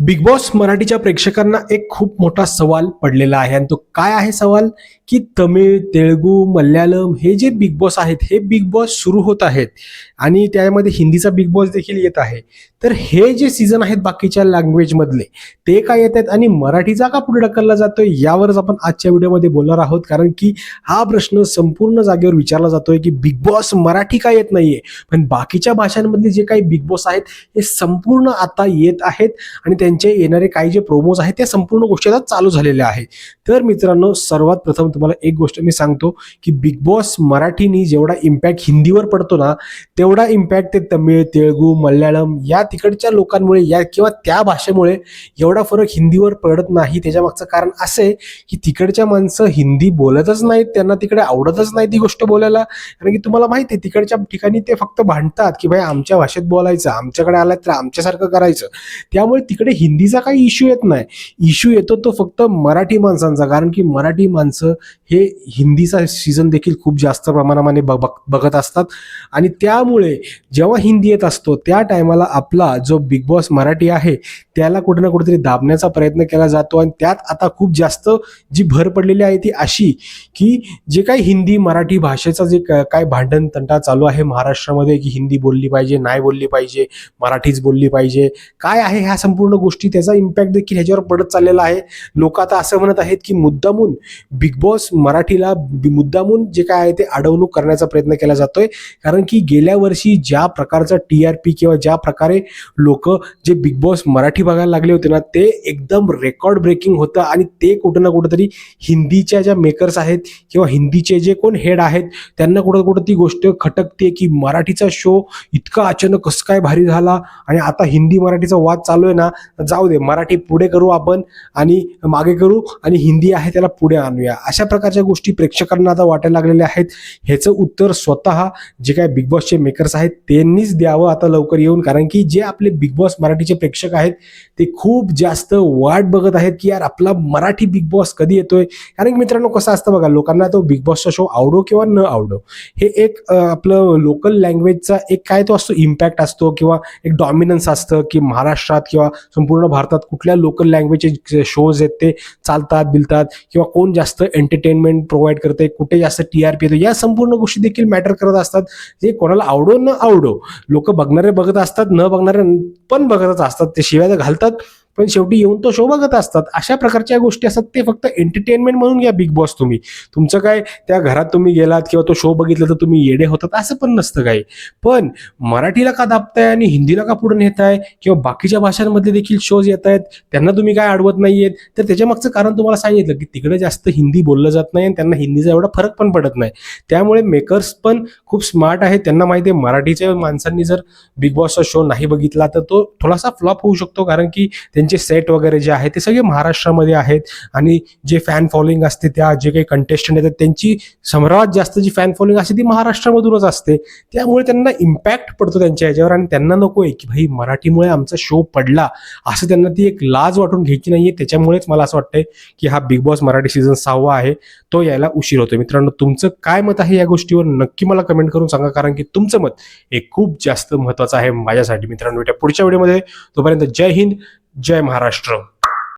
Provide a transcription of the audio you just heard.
Big boss मराठीच्या प्रेक्षकांना एक खूप मोठा सवाल पडलेला आहे. आणि तो काय आहे सवाल? की तमिळ तेलगू मल्याळम हे जे बिग बॉस आहेत हे बिग बॉस सुरू होत आहेत. आणि त्यामध्ये हिंदीचा बिग बॉस देखील येत आहे. तर हे जे सीझन आहेत बाकीच्या लँग्वेजमधले ते काय येत आहेत? आणि मराठीचा का पुढे ढकलला जातोय यावरच आपण आजच्या व्हिडिओमध्ये बोलणार आहोत. कारण की हा प्रश्न संपूर्ण जागेवर विचारला जातोय की बिग बॉस मराठी का येत नाहीये? पण बाकीच्या भाषांमधले जे काही बिग बॉस आहेत हे संपूर्ण आता येत आहेत आणि त्यांचे येणारे काही जे प्रोमोज आहेत त्या संपूर्ण गोष्टी आता चालू झालेल्या आहेत. तर मित्रांनो सर्वात प्रथम तुम्हाला एक गोष्ट मी सांगतो की बिग बॉस मराठीनी जेवढा इम्पॅक्ट हिंदीवर पडतो ना तेवढा इम्पॅक्ट ते तमिळ तेलगू मल्याळम या तिकडच्या लोकांमुळे या किंवा त्या भाषेमुळे एवढा फरक हिंदीवर पडत नाही. त्याच्यामागचं कारण असं आहे की तिकडच्या माणसं हिंदी बोलतच नाहीत त्यांना तिकडे आवडतच नाही ती गोष्ट बोलायला. कारण की तुम्हाला माहिती आहे तिकडच्या ठिकाणी ते फक्त भांडतात की भाई आमच्या भाषेत बोलायचं आमच्याकडे आलाय तर आमच्यासारखं करायचं. त्यामुळे तिकडे हिंदीचा काही इश्यू येत नाही. इश्यू येतो तो फक्त मराठी माणसांचा. कारण की मराठी माणसं हे हिंदीचा सीझन देखील खूप जास्त प्रमाणामध्ये बघ- बघत असतात. आणि त्यामुळे जेव्हा हिंदी येत असतो त्या टायमाला आपला जो बिग बॉस मराठी आहे त्याला कुठं ना कुठेतरी दाबण्याचा प्रयत्न केला जातो आणि त्यात आता खूप जास्त जी भर पडलेली आहे ती अशी की जे काही हिंदी मराठी भाषेचा जे काय भांडण तंटा चालू आहे महाराष्ट्रामध्ये की हिंदी बोलली पाहिजे नाही बोलली पाहिजे मराठीच बोलली पाहिजे काय आहे ह्या संपूर्ण गोष्टी? त्याचा इम्पॅक्ट देखील ह्याच्यावर पडत चाललेला आहे. लोक आता असं म्हणत आहेत की मुद्दामून बिग बॉस मराठीला मुद्दामून जे काय आहे ते अडवणूक करण्याचा प्रयत्न केला जातोय. कारण की गेल्या वर्षी ज्या प्रकारचा टी आर पी किंवा ज्या प्रकारे लोक जे बिग बॉस मराठी बघायला लागले होते ना ते एकदम रेकॉर्ड ब्रेकिंग होतं आणि ते कुठं ना कुठंतरी हिंदीच्या ज्या मेकर्स आहेत किंवा हिंदीचे जे कोण हेड आहेत त्यांना कुठं कुठं ती गोष्ट खटकते की मराठीचा शो इतका अचानक कसं काय भारी झाला आणि आता हिंदी मराठीचा वाद चालू आहे ना जाऊ दे मराठी पुढे करू आपण आणि मागे करू आणि हिंदी आहे त्याला पुढे आणूया. अशा प्रकारच्या गोष्टी प्रेक्षकांना आता वाटायला लागलेल्या आहेत. ह्याचं उत्तर स्वतः जे काय बिग बॉसचे मेकर्स आहेत त्यांनीच द्यावं आता लवकर येऊन. कारण की जे आपले बिग बॉस मराठीचे प्रेक्षक आहेत ते खूप जास्त वाट बघत आहेत की यार आपला मराठी बिग बॉस कधी येतोय? कारण की मित्रांनो कसं असतं बघा लोकांना तो बिग बॉसचा शो आवडो किंवा न आवडो हे एक आपलं लोकल लँग्वेजचा एक काय तो असतो इम्पॅक्ट असतो किंवा एक डॉमिनन्स असतं की महाराष्ट्रात किंवा संपूर्ण भारतात कुठल्या लोकल लँग्वेजचे शोज आहेत ते चालतात बिलतात किंवा कोण जास्त एंटरटेनमेंट प्रोव्हाइड करते कुठे जास्त टी आर पी येतो या संपूर्ण गोष्टी देखील मॅटर करत असतात. जे कोणाला आवडो न आवडो लोक बघणारे बघत असतात न बघणारे पण बघतच असतात. ते शिव्या घालतात. पण शेवटी येऊन तो शो बघत असतात. अशा प्रकारच्या गोष्टी असतात ते फक्त एंटरटेनमेंट म्हणून घ्या बिग बॉस तुम्ही. तुमचं काय त्या घरात तुम्ही गेलात किंवा तो शो बघितला तर तुम्ही येडे होतात असं पण नसतं काही. पण मराठीला का दाबताय आणि हिंदीला का पुढे नेताय किंवा बाकीच्या भाषांमध्ये देखील शोज येत आहेत त्यांना तुम्ही काय अडवत नाहीयेत? तर त्याच्या मागचं कारण तुम्हाला सांगितलं की तिकडे जास्त हिंदी बोललं जात नाही आणि त्यांना हिंदीचा एवढा फरक पण पडत नाही. त्यामुळे मेकर्स पण खूप स्मार्ट आहेत. त्यांना माहिती आहे मराठीच्या माणसांनी जर बिग बॉसचा शो नाही बघितला तर तो थोडासा फ्लॉप होऊ शकतो कारण की त्यांची त्यांचे सेट वगैरे जे आहे ते सगळे महाराष्ट्रामध्ये आहेत. आणि जे फॅन फॉलोईंग असते त्या जे काही कंटेस्टंट येतात त्यांची सर्वात जास्त जी फॅन फॉलोईंग असते ती महाराष्ट्रामधूनच असते. त्यामुळे त्यांना इम्पॅक्ट पडतो त्यांच्या ह्याच्यावर आणि त्यांना नको आहे की भाई मराठीमुळे आमचा शो पडला. असं त्यांना ती एक लाज वाटून घ्यायची नाहीये. त्याच्यामुळेच मला असं वाटतंय की हा बिग बॉस मराठी सीझन सहावा आहे. तो यायला उशीर होतो मित्रांनो तुमचं काय मत आहे या गोष्टीवर? नक्की मला कमेंट करून सांगा. कारण की तुमचं मत हे खूप जास्त महत्वाचं आहे माझ्यासाठी मित्रांनो. भेटूया पुढच्या व्हिडिओमध्ये तोपर्यंत जय हिंद. जय महाराष्ट्र.